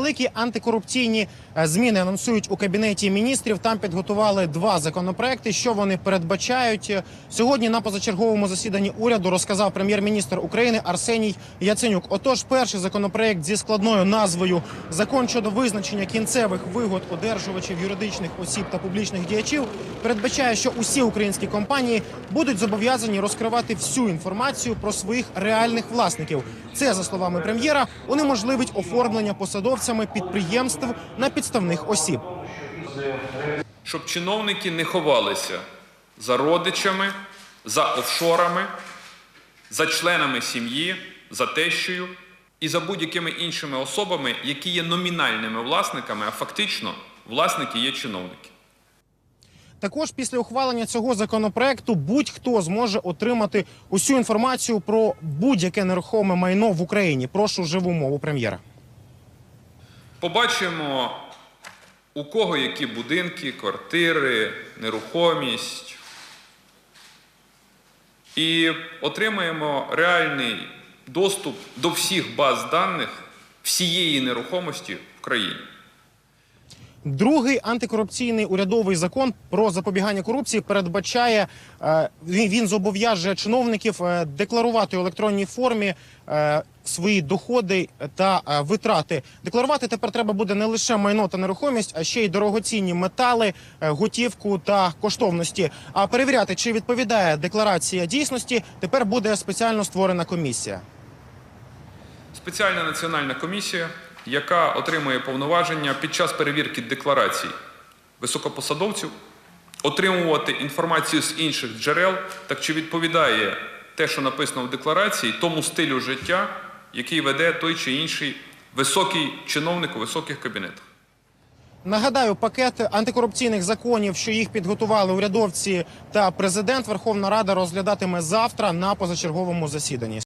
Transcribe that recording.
Великі антикорупційні е, зміни анонсують у кабінеті міністрів. Там підготували два законопроекти. Що вони передбачають сьогодні? На позачерговому засіданні уряду розказав прем'єр-міністр України Арсеній Яценюк. Отож, перший законопроект зі складною назвою Закон щодо визначення кінцевих вигод одержувачів юридичних осіб та публічних діячів передбачає, що усі українські компанії будуть зобов'язані розкривати всю інформацію про своїх реальних власників. Це за словами прем'єра унеможливить оформлення посадовцями підприємств на підставних осіб. щоб чиновники не ховалися за родичами, за офшорами, за членами сім'ї, за тещою і за будь-якими іншими особами, які є номінальними власниками, а фактично власники є чиновники. Також після ухвалення цього законопроекту будь-хто зможе отримати усю інформацію про будь-яке нерухоме майно в Україні. Прошу живу мову прем'єра. Побачимо, у кого які будинки, квартири, нерухомість. І отримаємо реальний доступ до всіх баз даних всієї нерухомості в країні. Другий антикорупційний урядовий закон про запобігання корупції передбачає е, він, зобов'яже чиновників е, декларувати у електронній формі е, свої доходи та витрати. Декларувати тепер треба буде не лише майно та нерухомість, а ще й дорогоцінні метали, готівку та коштовності. А перевіряти, чи відповідає декларація дійсності, тепер буде спеціально створена комісія. Спеціальна національна комісія, яка отримує повноваження під час перевірки декларацій високопосадовців, отримувати інформацію з інших джерел, так чи відповідає те, що написано в декларації, тому стилю життя, який веде той чи інший високий чиновник у високих кабінетах. Нагадаю, пакет антикорупційних законів, що їх підготували урядовці та президент, Верховна Рада розглядатиме завтра на позачерговому засіданні.